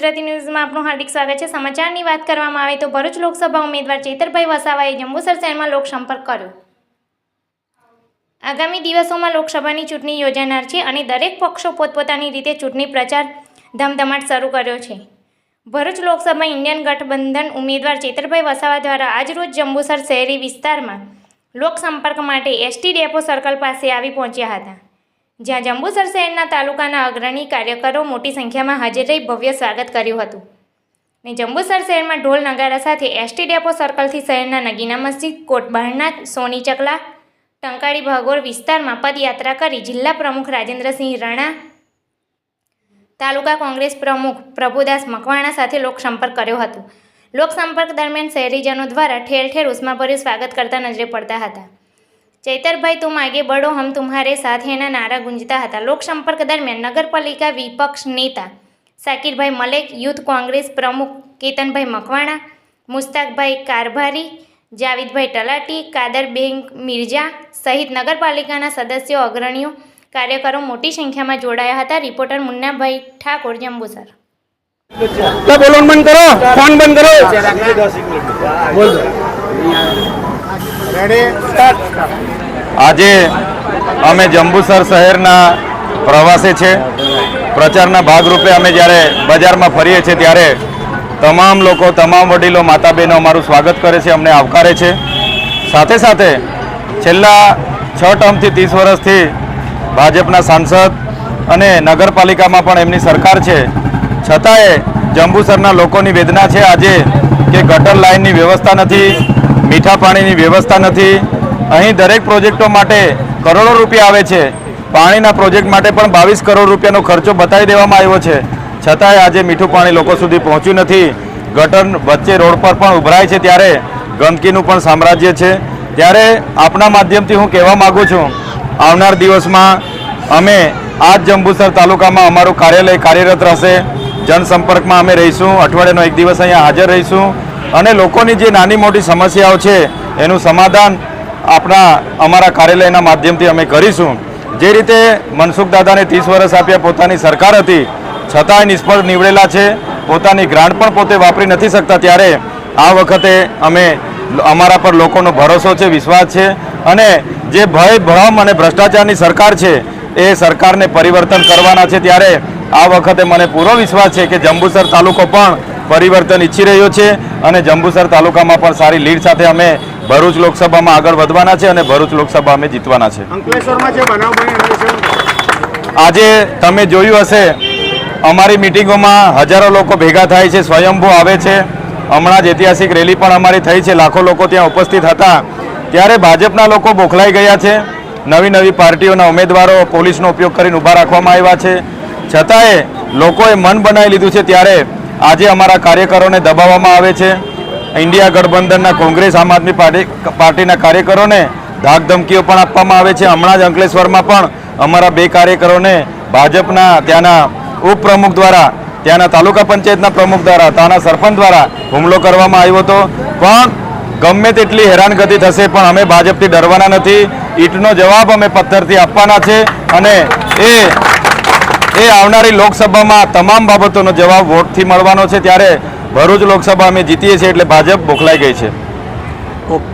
ગુજરાતી ન્યૂઝમાં આપનું હાર્દિક સ્વાગત છે. સમાચારની વાત કરવામાં આવે તો ભરૂચ લોકસભા ઉમેદવાર ચેતરભાઈ વસાવાએ જંબુસર શહેરમાં લોકસંપર્ક કર્યો. આગામી દિવસોમાં લોકસભાની ચૂંટણી યોજાનાર છે અને દરેક પક્ષો પોતપોતાની રીતે ચૂંટણી પ્રચાર ધમધમાટ શરૂ કર્યો છે. ભરૂચ લોકસભા ઇન્ડિયન ગઠબંધન ઉમેદવાર ચેતરભાઈ વસાવા દ્વારા આજરોજ જંબુસર શહેરી વિસ્તારમાં લોકસંપર્ક માટે એસટી ડેપો સર્કલ પાસે આવી પહોંચ્યા હતા. જ્યાં જંબુસર શહેરના તાલુકાના અગ્રણી કાર્યકરો મોટી સંખ્યામાં હાજર રહી ભવ્ય સ્વાગત કર્યું હતું. ને જંબુસર શહેરમાં ઢોલ નગારા સાથે એસટી ડેપો સર્કલથી શહેરના નગીના મસ્જિદ કોટબહારના સોની ચકલા, ટંકાળી ભાગોળ વિસ્તારમાં પદયાત્રા કરી જિલ્લા પ્રમુખ રાજેન્દ્રસિંહ રાણા, તાલુકા કોંગ્રેસ પ્રમુખ પ્રભુદાસ મકવાણા સાથે લોકસંપર્ક કર્યો હતો. લોકસંપર્ક દરમિયાન શહેરીજનો દ્વારા ઠેર ઠેર ઉષ્માભર્યું સ્વાગત કરતા નજરે પડતા હતા. ચૈતરભાઈ તુમ આગે બળો હમ તુમ્હારે સાથે એના નારા ગુંજતા હતા. લોકસંપર્ક દરમિયાન નગરપાલિકા વિપક્ષ નેતા સાકિરભાઈ મલેક યુથ કોંગ્રેસ પ્રમુખ કેતનભાઈ મકવાણા મુસ્તાકભાઈ કારભારી જાવિદભાઈ તલાટી કાદરબેન મિર્જા સહિત નગરપાલિકાના સદસ્યો અગ્રણીઓ કાર્યકરો મોટી સંખ્યામાં જોડાયા હતા. રિપોર્ટર મુન્નાભાઈ ઠાકોર જંબુસર. તો બંધ કરો ફોન બંધ કરો. બોલ. આજે અમે જંબુસર શહેરના પ્રવાસે છે પ્રચારના ભાગરૂપે અમે જ્યારે બજારમાં ફરીએ છીએ ત્યારે તમામ લોકો, તમામ વડીલો માતા બહેનો અમારું સ્વાગત કરે છે, અમને આવકારે છે. સાથે સાથે છેલ્લા છ ટર્મથી ત્રીસ વર્ષથી ભાજપના સાંસદ અને નગરપાલિકામાં પણ એમની સરકાર છે. છતાંય જંબુસરના લોકોની વેદના છે આજે કે ગટર લાઇનની વ્યવસ્થા નથી મીઠા પાણીની વ્યવસ્થા નથી. અહીં દરેક પ્રોજેક્ટો માટે કરોડો રૂપિયા આવે છે. પાણીના પ્રોજેક્ટ માટે પણ બાવીસ કરોડ રૂપિયાનો ખર્ચો બતાવી દેવામાં આવ્યો છે. છતાંય આજે મીઠું પાણી લોકો સુધી પહોંચ્યું નથી. ગટર વચ્ચે રોડ પર પણ ઉભરાય છે ત્યારે ગંદકીનું પણ સામ્રાજ્ય છે. ત્યારે આપના માધ્યમથી હું કહેવા માગું છું, આવનાર દિવસમાં અમે આ જ જંબુસર તાલુકામાં અમારું કાર્યાલય કાર્યરત રહેશે. જનસંપર્કમાં અમે રહીશું. અઠવાડિયાનો એક દિવસ અહીંયા હાજર રહીશું. અને લોકોની જે નાની મોટી સમસ્યાઓ છે, એનું સમાધાન આપણા, અમારા કાર્યાલયના માધ્યમથી અમે કરીશું. જે રીતે મનસુખ દાદાને ત્રીસ વર્ષ આપ્યા, પોતાની સરકાર હતી, છતાંય નિષ્ફળ નીવડેલા છે, પોતાની ગ્રાન્ટ પણ પોતે વાપરી નથી શકતા ત્યારે આ વખતે અમે અમારા પર લોકોનો ભરોસો છે, વિશ્વાસ છે અને જે ભય, ભ્રમ અને ભ્રષ્ટાચારની સરકાર છે, એ સરકારને પરિવર્તન કરવાના છે ત્યારે આ વખતે મને પૂરો વિશ્વાસ છે કે જંબુસર તાલુકો પણ પરિવર્તન ઈચ્છી રહ્યો છે અને જંબુસર તાલુકામાં પણ સારી લીડ સાથે અમે ભરૂચ લોકસભામાં આગળ વધવાના છે અને ભરૂચ લોકસભા અમે જીતવાના છે? આજે તમે જોયું હશે અમારી મિટિંગોમાં હજારો લોકો ભેગા થાય છે સ્વયંભૂ આવે છે. હમણાં જ ઐતિહાસિક રેલી પણ અમારી થઈ છે લાખો લોકો ત્યાં ઉપસ્થિત હતા. ત્યારે ભાજપના લોકો બોખલાઈ ગયા છે. નવી નવી પાર્ટીઓના ઉમેદવારો પોલીસનો ઉપયોગ કરીને ઊભા રાખવામાં આવ્યા છે. છતાંય લોકોએ મન બનાવી લીધું છે ત્યારે આજે અમારા કાર્યકરોને દબાવવામાં આવે છે. ઇન્ડિયા ગઠબંધનના કોંગ્રેસ આમ આદમી પાર્ટી પાર્ટીના કાર્યકરોને ધાક ધમકીઓ પણ આપવામાં આવે છે. હમણાં જ અંકલેશ્વરમાં પણ અમારા બે કાર્યકરોને ભાજપના ત્યાંના ઉપપ્રમુખ દ્વારા, ત્યાંના તાલુકા પંચાયતના પ્રમુખ દ્વારા, ત્યાંના સરપંચ દ્વારા હુમલો કરવામાં આવ્યો હતો. પણ ગમે તેટલી હેરાનગતિ થશે પણ અમે ભાજપથી ડરવાના નથી. ઈટનો જવાબ અમે પથ્થરથી આપવાના છે અને એ એ આવનારી લોકસભામાં તમામ બાબતોનો જવાબ વોટથી મળવાનો છે. ત્યારે ભરૂચ લોકસભા અમે જીતીએ છીએ એટલે ભાજપ બોખલાઈ ગઈ છે. ઓકે.